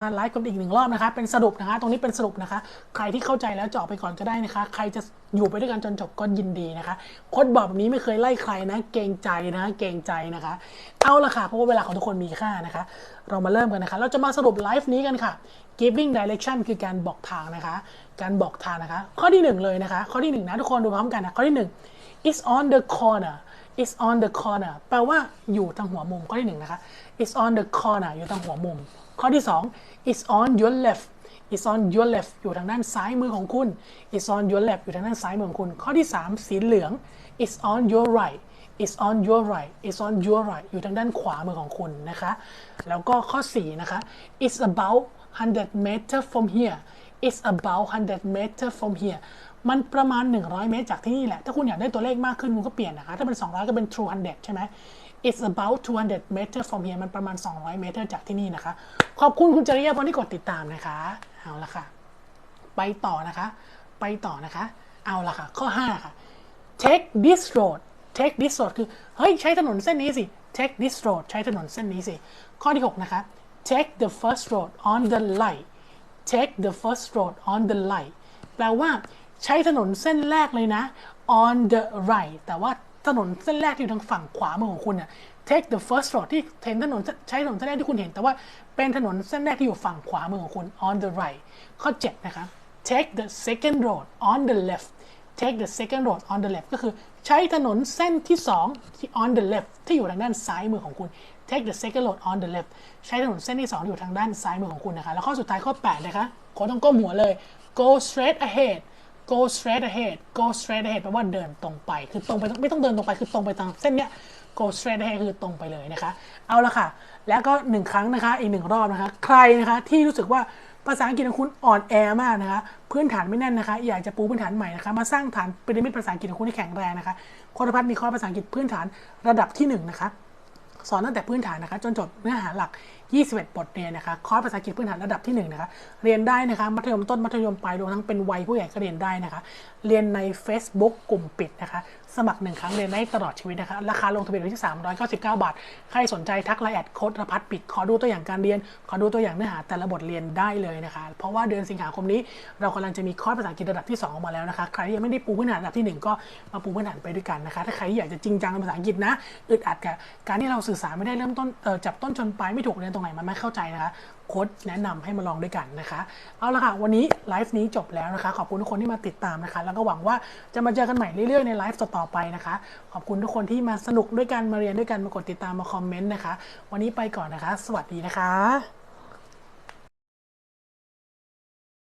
ไลฟ์กันอีกหนึ่งรอบนะคะ เป็นสรุปนะคะ ตรงนี้เป็นสรุปนะคะ ใครที่เข้าใจแล้วเจาะไปก่อนก็ได้นะคะ ใครจะอยู่ไปด้วยกันจนจบก็ยินดีนะคะโค้ดบอกแบบนี้ไม่เคยไล่ใครนะ เกรงใจนะ เกรงใจนะคะ เอาละค่ะ เพราะว่าเวลาของทุกคนมีค่านะคะ เรามาเริ่มกันนะคะ เราจะมาสรุปไลฟ์นี้กันค่ะ giving direction คือการบอกทางนะคะ การบอกทางนะคะ ข้อที่หนึ่งเลยนะคะ ข้อที่หนึ่งนะทุกคนดูพร้อมกันนะ ข้อที่หนึ่ง is on the corner is on the corner แปลว่าอยู่ทางหัวมุม ข้อที่หนึ่งนะคะ is on the corner อยู่ทางหัวมุม ข้อที่สอง is on your left is on your left อยู่ทางด้านซ้ายมือของคุณ is on your left อยู่ทางด้านซ้ายมือของคุณ ข้อที่สามสีเหลือง is on your right is on your right is on your right อยู่ทางด้านขวามือของคุณนะคะ แล้วก็ข้อ4นะคะ is about 100 meter from here is about 100 meter from here มันประมาณ 100 เมตรจากที่นี่แหละ ถ้าคุณอยากได้ตัวเลขมากขึ้น คุณก็เปลี่ยนนะคะ ถ้าเป็น 200 ก็เป็น true 100 ใช่ไหม it's about 200 meter from here มันประมาณ 200 เมตรจากที่นี่นะคะ ขอบคุณคุณจริยาพรที่กดติดตามนะคะ เอาละค่ะ ไปต่อนะคะ ไปต่อนะคะ เอาละค่ะ ข้อ 5 ค่ะ take this road take this road คือ เฮ้ย ใช้ถนนเส้นนี้สิ take this road ใช้ถนนเส้นนี้สิ ข้อที่ 6 นะคะ take the first road on the light take the first road on the light แปลว่า ใช้ถนนเส้นแรกเลยนะ on the right แต่ว่าถนนเส้นแรกที่อยู่ทางฝั่งขวามือของคุณเนี่ย take the first road ที่เห็นถนนใช้ถนนเส้นแรกที่คุณเห็น แต่ว่าเป็นถนนเส้นแรกที่อยู่ฝั่งขวามือของคุณ on the right ข้อ 7 นะคะ take the second road on the left take the second road on the left ก็คือใช้ถนนเส้นที่ 2 ที่ on the left ที่อยู่ทางด้านซ้ายมือของคุณ take the second road on the left ใช้ถนนเส้นที่ 2 อยู่ทางด้านซ้ายมือของคุณนะคะ แล้วข้อสุดท้ายข้อ 8 นะคะโค้ดต้องก้มหัวเลย go straight ahead go straight ahead go straight ahead แปลว่าเดินตรงไป คือตรงไปไม่ต้องเดินตรงไป คือตรงไปตามเส้นเนี้ย go straight ahead คือตรงไปเลยนะคะ เอาละค่ะ แล้วก็หนึ่งครั้งนะคะ อีกหนึ่งรอบนะคะ ใครนะคะที่รู้สึกว่าภาษาอังกฤษของคุณอ่อนแอมากนะคะ พื้นฐานไม่แน่นนะคะ อยากจะปูพื้นฐานใหม่นะคะ มาสร้างฐานพีระมิดภาษาอังกฤษของคุณให้แข็งแรงนะคะโค้ดพัฒน์มีคอภาษาอังกฤษพื้นฐานระดับที่หนึ่งนะคะ สอนตั้งแต่พื้นฐานนะคะ จนจบเนื้อหาหลัก 21 บทเรียนนะคะ คอร์สภาษาอังกฤษพื้นฐานระดับที่1นะคะ เรียนได้นะคะ มัธยมต้น มัธยมปลายรวมทั้งเป็นวัยผู้ใหญ่ก็เรียนได้นะคะ เรียนใน Facebook กลุ่มปิดนะคะ สมัครหนึ่งครั้งเรียนได้ตลอดชีวิตนะคะราคาลงทะเบียนอยู่ที่399 บาท ใครสนใจทักไลน์แอดโค้ดรพัฒปิด ขอดูตัวอย่างการเรียน ขอดูตัวอย่างเนื้อหาแต่ละบทเรียนได้เลยนะคะ เพราะว่าเดือนสิงหาคมนี้เรากำลังจะมีคอร์สภาษาอังกฤษระดับที่2ออกมาแล้วนะคะ ใครที่ยังไม่ได้ปูพื้นฐานระดับที่ 1 ก็มาปูพื้นฐานไปด้วยกันนะคะ ถ้าใครที่อยากจะจริงจังในภาษาอังกฤษนะอึดอัดกับการที่เราสื่อสารไม่ได้เริ่มต้นจับต้นชนปลายไม่ถูกเรียนตรงไหนมันไม่เข้าใจนะคะ โค้ดแนะนำให้มาลองด้วยกันนะคะ เอาละค่ะ วันนี้ไลฟ์นี้จบแล้วนะคะ ขอบคุณทุกคนที่มาติดตามนะคะ แล้วก็หวังว่าจะมาเจอกันใหม่เรื่อยๆในไลฟ์ต่อไปนะคะ ขอบคุณทุกคนที่มาสนุกด้วยกันมาเรียนด้วยกันมากดติดตามมาคอมเมนต์นะคะ วันนี้ไปก่อนนะคะ สวัสดีนะคะ